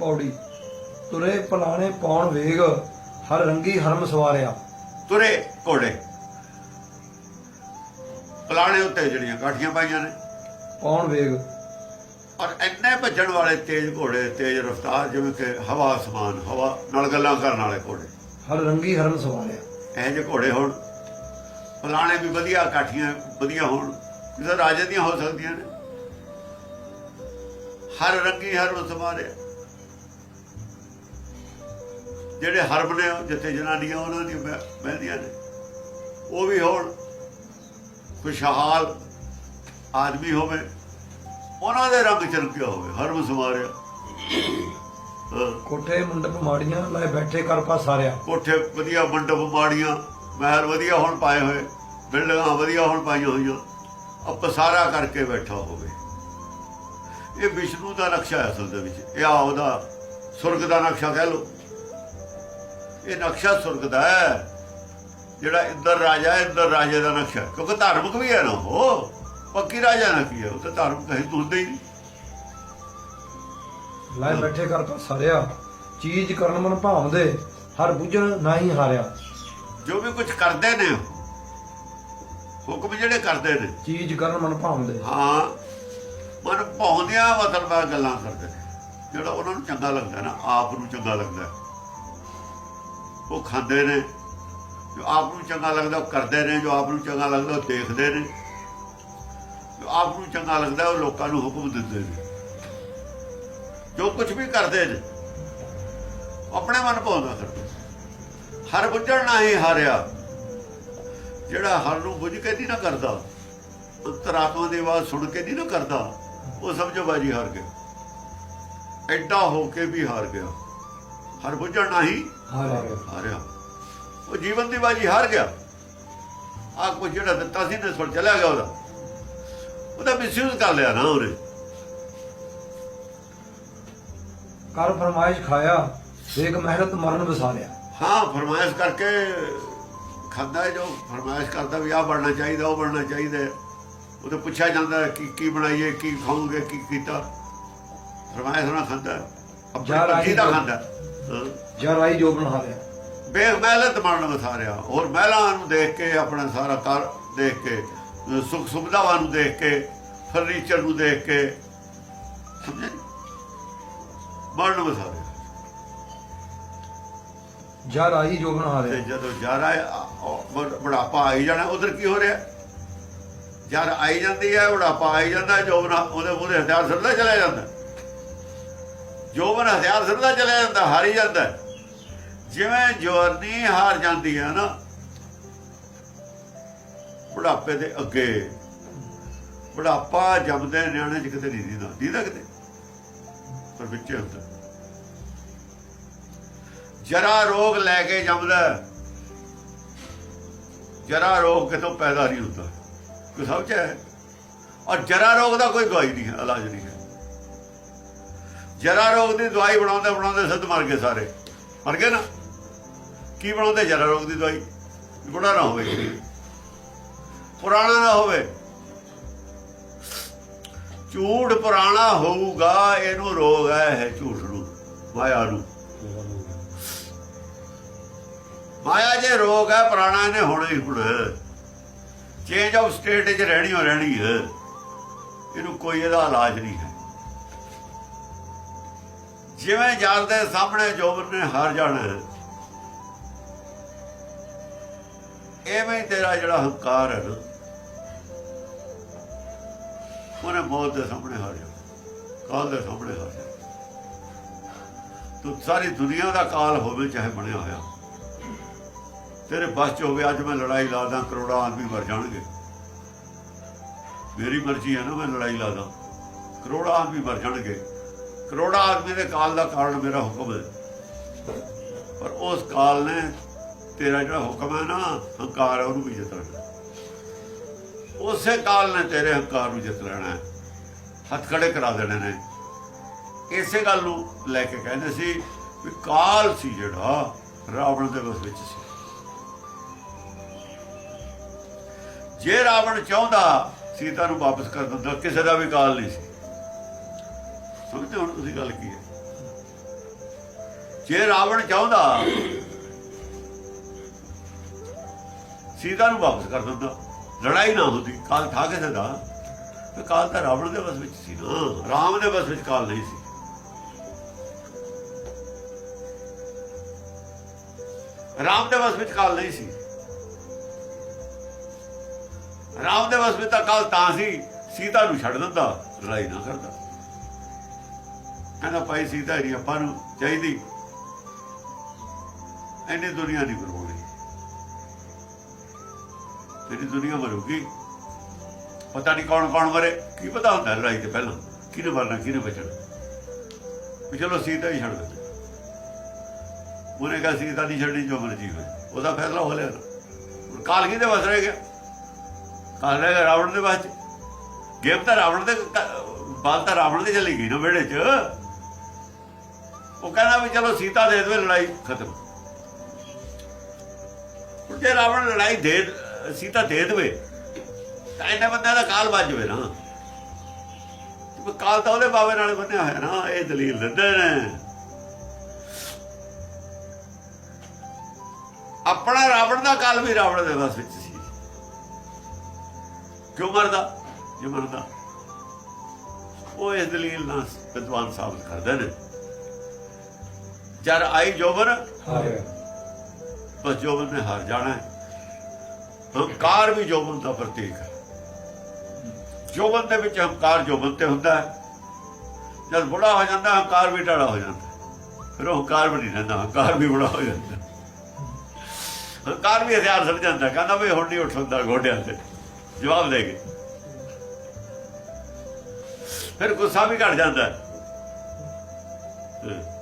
ਪੌੜੀ। ਤੁਰੇ ਪਲਾਣੇ ਪੌਣ ਵੇਗ ਹਰ ਰੰਗੀ ਹਰਮ ਸਵਾਰਿਆ। ਤੁਰੇ ਘੋੜੇ। ਪਲਾਣੇ ਉੱਤੇ ਜਿਹੜੀਆਂ ਕਾਠੀਆਂ ਪਾਈਆਂ ਨੇ। ਪੌਣ ਵੇਗ। ਔਰ ਇੰਨੇ ਭੱਜਣ ਵਾਲੇ ਤੇਜ਼ ਘੋੜੇ ਤੇਜ਼ ਰਫ਼ਤਾਰ ਜਿਵੇਂ ਕਿ ਹਵਾ ਸਮਾਨ ਹਵਾ ਨਾਲ ਗੱਲਾਂ ਕਰਨ ਵਾਲੇ ਘੋੜੇ। ਹਰ ਰੰਗੀ ਹਰਮ ਸਵਾਰਿਆ। ਇਹ ਜਿਹੇ ਘੋੜੇ ਹੋਣ। ਪਲਾਣੇ ਵੀ ਵਧੀਆ ਕਾਠੀਆਂ ਵਧੀਆ ਹੋਣ। ਕਿਸੇ ਰਾਜੇ ਦੀਆਂ ਹੋ ਸਕਦੀਆਂ ਨੇ। ਹਰ ਰੰਗੀ ਹਰ ਉਸਮਾਰੇ ਜਿਹੜੇ ਹਰਬ ਨੇ ਜਿੱਥੇ ਜਨਾਨੀਆਂ ਉਹਨਾਂ ਦੀ ਬਹਿੰਦੀਆਂ ਨੇ। ਉਹ ਵੀ ਹੋਣ ਖੁਸ਼ਹਾਲ ਆਦਮੀ ਹੋਵੇ ਉਹਨਾਂ ਦੇ ਰੰਗ ਚਰਕਿਆ ਹੋਵੇ ਹਰਬ ਸਮਾਰਿਆ ਕੋਠੇ ਮੰਡਪ ਮਾੜੀਆਂ ਲੈ ਬੈਠੇ ਕਰ ਪਾ ਸਾਰਿਆ ਕੋਠੇ ਵਧੀਆ ਮੰਡਪ ਮਾੜੀਆਂ ਮਹਿਲ ਵਧੀਆ ਹੁਣ ਪਾਏ ਹੋਏ ਬਿਲਡਿੰਗਾਂ ਵਧੀਆ ਹੁਣ ਪਾਈਆਂ ਹੋਈਆਂ। ਅਪਸਾਰਾ ਕਰਕੇ ਬੈਠਾ ਹੋਵੇ। ਇਹ ਵਿਸ਼ਨੂੰ ਦਾ ਨਕਸ਼ਾ ਹੈ ਅਸਲ ਦੇ ਵਿੱਚ। ਇਹ ਆ ਉਹਦਾ ਸੁਰਗ ਦਾ ਨਕਸ਼ਾ ਕਹਿ ਲਓ। ਇਹ ਨਕਸ਼ਾ ਸੁਰਗ ਦਾ ਹੈ। ਜਿਹੜਾ ਇੰਦਰ ਰਾਜਾ ਹੈ ਇੰਦਰ ਰਾਜੇ ਦਾ ਨਕਸ਼ਾ। ਕਿਉਂਕਿ ਧਾਰਮਿਕ ਵੀ ਹੈ ਨਾ ਉਹ। ਪੱਕੀ ਰਾਜਾ ਨਾ ਕੀ ਹੈ ਉਹ ਤਾਂ ਧਾਰਮਿਕ ਹੈ ਹੁੰਦੇ ਹੀ ਨਹੀਂ। ਲੈ ਬੈਠੇ ਕਰ ਪਾ ਸਾਰਿਆ। ਚੀਜ਼ ਕਰਨ ਮਨ ਭਾਵਦੇ ਹਰ ਬੁੱਝਣ ਨਹੀਂ ਹਾਰਿਆ। ਜੋ ਵੀ ਕੁਝ ਕਰਦੇ ਨੇ ਹੁਕਮ ਜਿਹੜੇ ਕਰਦੇ ਨੇ। ਚੀਜ਼ ਕਰਨ ਮਨ ਭਾਵਦੇ ਹਾਂ ਮਨ ਭਾਉਂਦਿਆਂ ਮਤਲਬ ਗੱਲਾਂ ਕਰਦੇ ਨੇ। ਜਿਹੜਾ ਉਹਨਾਂ ਨੂੰ ਚੰਗਾ ਲੱਗਦਾ ਨਾ ਆਪ ਨੂੰ ਚੰਗਾ ਲੱਗਦਾ। ਉਹ ਖਾਂਦੇ ਨੇ। ਜੋ ਆਪ ਨੂੰ ਚੰਗਾ ਲੱਗਦਾ, ਉਹ ਕਰਦੇ ਨੇ। ਜੋ ਆਪ ਨੂੰ ਚੰਗਾ ਲੱਗਦਾ, ਉਹ ਦੇਖਦੇ ਨੇ। ਜੋ ਆਪ ਨੂੰ ਚੰਗਾ ਲੱਗਦਾ, ਉਹ ਲੋਕਾਂ ਨੂੰ ਹੁਕਮ ਦਿੰਦੇ ਨੇ। ਜੋ ਕੁਝ ਵੀ ਕਰਦੇ ਨੇ ਆਪਣੇ ਮਨ ਭਾਉਂਦਾ ਕਰਦੇ ਹਰ ਬੁੱਝਣ ਹੀ ਹਾਰਿਆ। ਜਿਹੜਾ ਹਰ ਨੂੰ ਬੁੱਝ ਕੇ ਨਹੀਂ ਨਾ ਕਰਦਾ ਅੰਤਰਾਤਮਾ ਦੀ ਆਵਾਜ਼ ਸੁਣ ਕੇ ਨਹੀਂ ਨਾ ਕਰਦਾ, ਉਹ ਸਮਝੋ ਬਾਜੀ ਹਾਰ ਗਿਆ। ਐਡਾ ਹੋ ਕੇ ਵੀ ਹਾਰ ਗਿਆ। ਹਰ ਬੁੱਝਣ ਨਹੀਂ ਹਾਰਿਆ। ਉਹ ਜੀਵਨ ਦੀ ਬਾਜੀ ਹਾਰ ਗਿਆ। ਆ ਕੁਝ ਜਿਹੜਾ ਦਿੱਤਾ ਸੀ ਨੇ ਸੁਣ ਚਲਾ ਗਿਆ ਉਹਦਾ। ਉਹਦਾ ਮਿਸਯੂਜ਼ ਕਰ ਲਿਆ ਨਾ ਉਹਨੇ। ਕਰ ਫਰਮਾਇਸ਼ ਖਾਇਆ ਵੇਗ ਮਿਹਨਤ ਮਰਨ ਵਸਾਰਿਆ। ਹਾਂ ਫਰਮਾਇਸ਼ ਕਰਕੇ ਖਾਂਦਾ ਜੋ ਫਰਮਾਇਸ਼ ਕਰਦਾ ਵੀ ਆਹ ਬਣਨਾ ਚਾਹੀਦਾ ਉਹ ਬਣਨਾ ਚਾਹੀਦਾ ਹੈ। ਉਹ ਤਾਂ ਪੁੱਛਿਆ ਜਾਂਦਾ ਕਿ ਕੀ ਬਣਾਈਏ ਕੀ ਖਾਓਗੇ ਕੀ ਕੀਤਾ। ਫਰਮਾਇਸ਼ ਨਾ ਖਾਂਦਾ। ਆਪਣੀ ਜਾ ਦਾ ਖਾਂਦਾ ਜਾਂ ਰਾਈ ਜੋਬਨ ਹਾਰਿਆ। ਬੇਗ ਮਹਿਲਤ ਮਰਨ ਵਸਾਰਿਆ ਹੋਰ ਮਹਿਲਾਂ ਨੂੰ ਦੇਖ ਕੇ ਆਪਣਾ ਸਾਰਾ ਘਰ ਦੇਖ ਕੇ ਸੁਖ ਸੁਵਿਧਾਵਾਂ ਨੂੰ ਦੇਖ ਕੇ ਫਰਨੀਚਰ ਨੂੰ ਦੇਖ ਕੇ ਸਮਝੇ? ਮਰਨ ਵਸਾਰਿਆ ਜਾਂ ਰਾਈ ਤੇ ਹਾਰਿਆ। ਜਦੋਂ ਜਾਰਾ ਬੁਢਾਪਾ ਆਈ ਜਾਣਾ ਉਧਰ ਕੀ ਹੋ ਰਿਹਾ? ਜਦ ਆਈ ਜਾਂਦੀ ਹੈ ਬੁਢਾਪਾ ਆਈ ਜਾਂਦਾ ਜੋਬਨ ਉਹਦੇ ਮੂਹਰੇ ਹਥਿਆਰ ਸਿਰਦਾ ਚਲਾ ਜਾਂਦਾ। ਜੋਬਨ ਹਥਿਆਰ ਸਿਰਦਾ ਚਲਿਆ ਜਾਂਦਾ, ਹਾਰੀ ਜਾਂਦਾ। ਜਿਵੇਂ ਜਵਾਨੀ ਹਾਰ ਜਾਂਦੀ ਹੈ ਨਾ, ਬੁਢਾਪੇ ਦੇ ਅੱਗੇ ਬੁਢਾਪਾ ਜੰਮਦੇ ਨਿਆਣੇ ਚ ਕਿਤੇ ਨਹੀਂ ਦੀਦਾ ਦੀਦਾ ਕਿਤੇ? ਪਰ ਵਿੱਚ ਹੁੰਦਾ। ਜਰਾ ਰੋਗ ਲੈ ਕੇ ਜੰਮਦਾ, ਜਰਾ ਰੋਗ ਕਿਤੋਂ ਪੈਦਾ ਨਹੀਂ ਹੁੰਦਾ। ਕੋਈ ਸਮਝ ਹੈ ਔਰ ਜਰਾ ਰੋਗ ਦਾ ਕੋਈ ਦਵਾਈ ਨਹੀਂ ਹੈ, ਇਲਾਜ ਨਹੀਂ ਜਰਾ ਰੋਗ ਦੀ ਦਵਾਈ ਬਣਾਉਂਦੇ ਬਣਾਉਂਦੇ ਸਿੱਧ ਮਰ ਗਏ ਸਾਰੇ। ਮਰ ਗਏ ਨਾ? ਕੀ ਬਣਾਉਂਦੇ ਜਰਾ ਰੋਗ ਦੀ ਦਵਾਈ? ਬੁੜਾ ਨਾ ਹੋਵੇ। ਪੁਰਾਣਾ ਨਾ ਹੋਵੇ। ਝੂਠ ਪੁਰਾਣਾ ਹੋਊਗਾ, ਇਹਨੂੰ ਰੋਗ ਹੈ, ਇਹ ਝੂਠ ਨੂੰ, ਮਾਇਆ ਨੂੰ। ਮਾਇਆ ਜੇ ਰੋਗ ਹੈ, ਪੁਰਾਣਾ ਇਹਨੇ ਹੋਣਾ ਹੀ ਹੋਣਾ। ਚੇਂਜ ਆਫ ਸਟੇਟ 'ਚ ਰਹਿਣੀ ਹੋ ਰਹਿਣੀ ਹੈ ਇਹਨੂੰ ਕੋਈ ਇਹਦਾ ਇਲਾਜ ਨਹੀਂ ਹੈ। ਜਿਵੇਂ ਜਲ ਦੇ ਸਾਹਮਣੇ ਜੋਬਨ ਨੇ ਹਾਰ ਜਾਣਾ ਹੈ। ਐਵੇਂ ਤੇਰਾ ਜਿਹੜਾ ਹੰਕਾਰ ਹੈ ਨਾ, ਉਹਨੇ ਮੌਤ ਦੇ ਸਾਹਮਣੇ ਹਾਰ ਜਾਣਾ, ਕਾਲ ਦੇ ਸਾਹਮਣੇ ਹਾਰ ਜਾਣਾ। ਤੂੰ ਸਾਰੀ ਦੁਨੀਆ ਦਾ ਕਾਲ ਹੋਵੇ ਚਾਹੇ ਬਣਿਆ ਹੋਇਆ। ਤੇਰੇ ਬਸ ਚ ਹੋਵੇ, ਅੱਜ ਮੈਂ ਲੜਾਈ ਲਾਦਾ ਕਰੋੜਾਂ ਆਦਮੀ ਮਰ ਜਾਣਗੇ। ਮੇਰੀ ਮਰਜ਼ੀ ਹੈ ਨਾ ਮੈਂ ਲੜਾਈ ਲਾਦਾ ਕਰੋੜਾਂ ਆਦਮੀ ਮਰ ਜਾਣਗੇ। ਕਰੋੜਾਂ ਆਦਮੀ ਦੇ ਕਾਲ ਦਾ ਕਾਰਨ ਮੇਰਾ ਹੁਕਮ ਹੈ। ਪਰ ਉਸ ਕਾਲ ਨੇ ਤੇਰਾ ਜਿਹੜਾ ਹੁਕਮ ਹੈ ਨਾ, ਹੰਕਾਰ ਹੈ, ਉਹਨੂੰ ਵੀ ਜਿੱਤ ਲੈਣਾ। ਉਸੇ ਕਾਲ ਨੇ ਤੇਰੇ ਹੰਕਾਰ ਨੂੰ ਜਿੱਤ ਲੈਣਾ ਹੈ। ਹੱਥ ਖੜੇ ਕਰਾ ਦੇਣੇ ਨੇ। ਇਸੇ ਗੱਲ ਨੂੰ ਲੈ ਕੇ ਕਹਿੰਦੇ ਸੀ ਵੀ ਕਾਲ ਸੀ ਜਿਹੜਾ ਰਾਵਣ ਦੇ ਵਸ ਵਿੱਚ ਸੀ। ਜੇ ਰਾਵਣ ਚਾਹੁੰਦਾ ਸੀਤਾ ਨੂੰ ਵਾਪਸ ਕਰ ਦਿੰਦਾ, ਕਿਸੇ ਦਾ ਵੀ ਕਾਲ ਨਹੀਂ ਸੀ। ਸਮਝਦੇ ਹੁਣ ਤੁਸੀਂ ਗੱਲ ਕੀ ਹੈ? ਜੇ ਰਾਵਣ ਚਾਹੁੰਦਾ, ਸੀਤਾ ਨੂੰ ਵਾਪਸ ਕਰ ਦਿੰਦਾ, ਲੜਾਈ ਨਾ ਹੁੰਦੀ, ਕਾਲ ਠਾ ਕੇ ਦਿੰਦਾ ਤੇ ਕਾਲ ਤਾਂ ਰਾਵਣ ਦੇ ਵਸ ਵਿੱਚ ਸੀ ਨਾ, ਰਾਮ ਦੇ ਵਸ ਵਿੱਚ ਕਾਲ ਨਹੀਂ ਸੀ। ਰਾਮ ਦੇ ਵਸ ਵਿੱਚ ਕਾਲ ਨਹੀਂ ਸੀ। ਰਾਮ ਦੇ ਵਸ ਵਿੱਚ ਤਾਂ ਕਾਲ ਤਾਂ ਸੀ, ਸੀਤਾ ਨੂੰ ਛੱਡ ਦਿੰਦਾ, ਲੜਾਈ ਨਾ ਕਰਦਾ। ਕਹਿੰਦਾ ਭਾਈ ਸੀਤਾ ਹੀ ਆਪਾਂ ਨੂੰ ਚਾਹੀਦੀ। ਐਨੀ ਦੁਨੀਆ ਨਹੀਂ ਬਰਬਾਦੀ ਤੇਰੀ ਦੁਨੀਆ ਮਰੂਗੀ। ਪਤਾ ਨਹੀਂ ਕੌਣ ਕੌਣ ਮਰੇ। ਕੀ ਪਤਾ ਹੁੰਦਾ ਲੜਾਈ ਤੇ ਪਹਿਲਾਂ। ਕਿਹਨੇ ਮਰਨਾ, ਕਿਹਨੇ ਬਚਣਾ। ਵੀ ਚਲੋ ਸੀਤਾ ਹੀ ਛੱਡ ਦਿੰਦੇ। ਉਹਨੇ ਕਿਹਾ ਸੀਤਾ ਨਹੀਂ ਛੱਡਣੀ ਜੋ ਮਰਜ਼ੀ ਹੋਏ। ਉਹਦਾ ਫੈਸਲਾ ਹੋ ਲਿਆ। ਨਾ। ਹੁਣ ਕਾਲ ਕਿਹਦੇ ਵਸ ਰਹਿ ਗਿਆ? ਕਾਲ ਰਹਿ ਗਿਆ ਰਾਵਣ ਦੇ ਬਾਅਦ ਗੇਮ ਤਾਂ ਰਾਵਣ ਦੇ ਕ- ਬਾਲ ਤਾਂ ਰਾਵਣ ਦੇ ਚਲੀ ਗਈ ਨਾ ਵਿਹੜੇ 'ਚ। ਉਹ ਕਹਿੰਦਾ ਵੀ ਚਲੋ ਸੀਤਾ ਦੇ ਦੇਵੇ ਲੜਾਈ ਖਤਮ। ਹੁਣ ਜੇ ਰਾਵਣ ਲੜਾਈ ਦੇ, ਸੀਤਾ ਦੇ ਦੇਵੇ, ਤਾਂ ਇਹਨੇ ਬੰਦਿਆਂ ਦਾ ਕਾਲ ਵੱਜ ਜਵੇ ਨਾ। ਕਾਲ ਤਾਂ ਉਹਦੇ ਬਾਵੇ ਨਾਲ ਬੰਨਿਆ ਹੋਇਆ ਨਾ, ਇਹ ਦਲੀਲ ਦਿੰਦੇ ਨੇ। ਆਪਣਾ ਰਾਵਣ ਦਾ ਕਾਲ ਵੀ ਰਾਵਣ ਦੇ ਵਸ ਵਿੱਚ ਸੀ। ਕਿਉਂ ਮਰਦਾ? ਜੇ ਮਰਦਾ। ਉਹ ਇਸ ਦਲੀਲ ਨਾਲ ਵਿਦਵਾਨ ਸਾਬਤ ਕਰਦੇ ਨੇ। ਜਦ ਆਈ ਜੋਬਨ ਹਾਰਿਆ। ਬਸ ਜੋਬਨ ਨੇ ਹਾਰ ਜਾਣਾ ਹੈ। ਹੰਕਾਰ ਵੀ ਜੋਬਨ ਦਾ ਪ੍ਰਤੀਕ ਹੈ। ਜੋਬਨ ਦੇ ਵਿੱਚ ਹੰਕਾਰ ਜੋਬਨ ਤੇ ਹੁੰਦਾ ਹੈ। ਜਦ ਬੁੜਾ ਹੋ ਜਾਂਦਾ ਹੰਕਾਰ ਵੀ ਟਾੜਾ ਹੋ ਜਾਂਦਾ। ਫਿਰ ਉਹ ਹੰਕਾਰ ਵੀ ਨਹੀਂ ਰਹਿੰਦਾ ਹੰਕਾਰ ਵੀ ਬੁੜਾ ਹੋ ਜਾਂਦਾ। ਹੰਕਾਰ ਵੀ ਹਥਿਆਰ ਸੜ ਜਾਂਦਾ ਕਹਿੰਦਾ ਵੀ ਹੁਣ ਨਹੀਂ ਉੱਠਦਾ ਗੋਡਿਆਂ ਤੇ। ਜਵਾਬ ਦੇ ਕੇ। ਫਿਰ ਗੁੱਸਾ ਵੀ ਘਟ ਜਾਂਦਾ। ਹਾਂ।